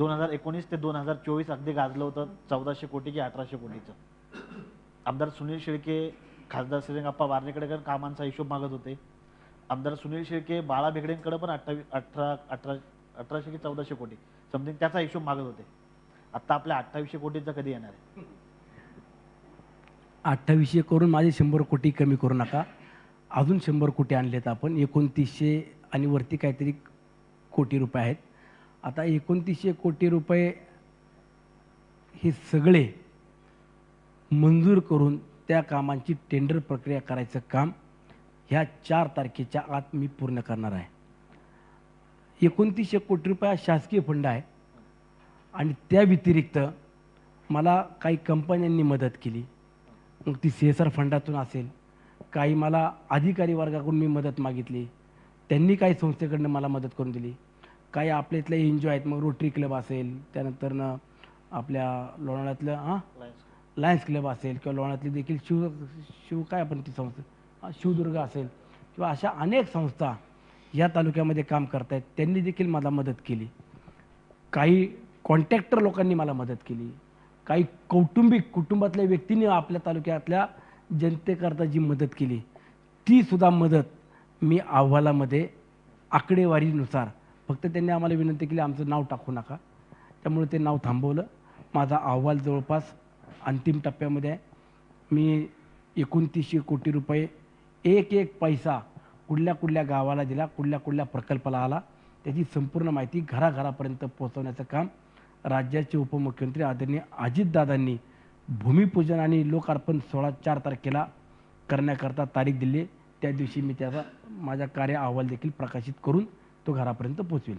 दोन हजार एकोणीस ते दोन हजार चोवीस अगदी गाजलं होतं. चौदाशे कोटी की अठराशे कोटीचं. आमदार सुनील शेळके खासदार श्रीरंगप्पा वारणेकडे कामांचा हिशोब मागत होते. आमदार सुनील शेळके बाळा भेगडेंकडे पण अठ्ठावीस अठरा अठरा अठराशे की चौदाशे कोटी. समथिंग त्याचा हिशोब मागत होते. आता आपल्या अठ्ठावीसशे कोटीचा कधी येणार आहे? अठ्ठावीसशे करून माझे शंभर कोटी कमी करू नका. अजून शंभर कोटी आणलेत आपण. एकोणतीसशे आणि वरती काहीतरी कोटी रुपये आहेत. आता एकोणतीसशे कोटी रुपये हे सगळे मंजूर करून त्या कामांची टेंडर प्रक्रिया करायचं काम ह्या चार तारखेच्या आत मी पूर्ण करणार आहे. एकोणतीसशे कोटी रुपये हा शासकीय फंड आहे आणि त्या व्यतिरिक्त मला काही कंपन्यांनी मदत केली. मग ती सी एस आर फंडातून असेल काही मला अधिकारी वर्गाकडून मी मदत मागितली त्यांनी काही संस्थेकडनं मला मदत करून दिली. काही आपल्या इथले एन जी ओ आहेत मग रोटरी क्लब असेल त्यानंतरनं आपल्या लोणावळ्यातलं हां? लायन्स क्लब असेल किंवा लोणावळ्यातली देखील शिव शिव काय आपण ती संस्था शिवदुर्ग असेल किंवा अशा अनेक संस्था या तालुक्यामध्ये काम करत आहेत त्यांनी देखील मला मदत केली. काही कॉन्ट्रॅक्टर लोकांनी मला मदत केली. काही कौटुंबिक कुटुंबातल्या व्यक्तींनी आपल्या तालुक्यातल्या जनतेकरता जी मदत केली ती सुद्धा मदत मी अहवालामध्ये आकडेवारीनुसार फक्त त्यांनी आम्हाला विनंती केली आमचं नाव टाकू नका. त्यामुळे ते नाव थांबवलं. माझा अहवाल जवळपास अंतिम टप्प्यामध्ये आहे. मी एकोणतीसशे कोटी रुपये एक एक पैसा कुठल्या कुठल्या गावाला दिला कुठल्या कुठल्या प्रकल्पाला आला त्याची संपूर्ण माहिती घराघरापर्यंत पोहोचवण्याचं काम राज्याचे उपमुख्यमंत्री आदरणीय अजितदादांनी भूमिपूजन आणि लोकार्पण सोळा चार तारखेला करण्याकरता तारीख दिली त्या दिवशी मी त्याचा माझा कार्य अहवाल देखील प्रकाशित करून तो घरापर्यंत पोचवेल.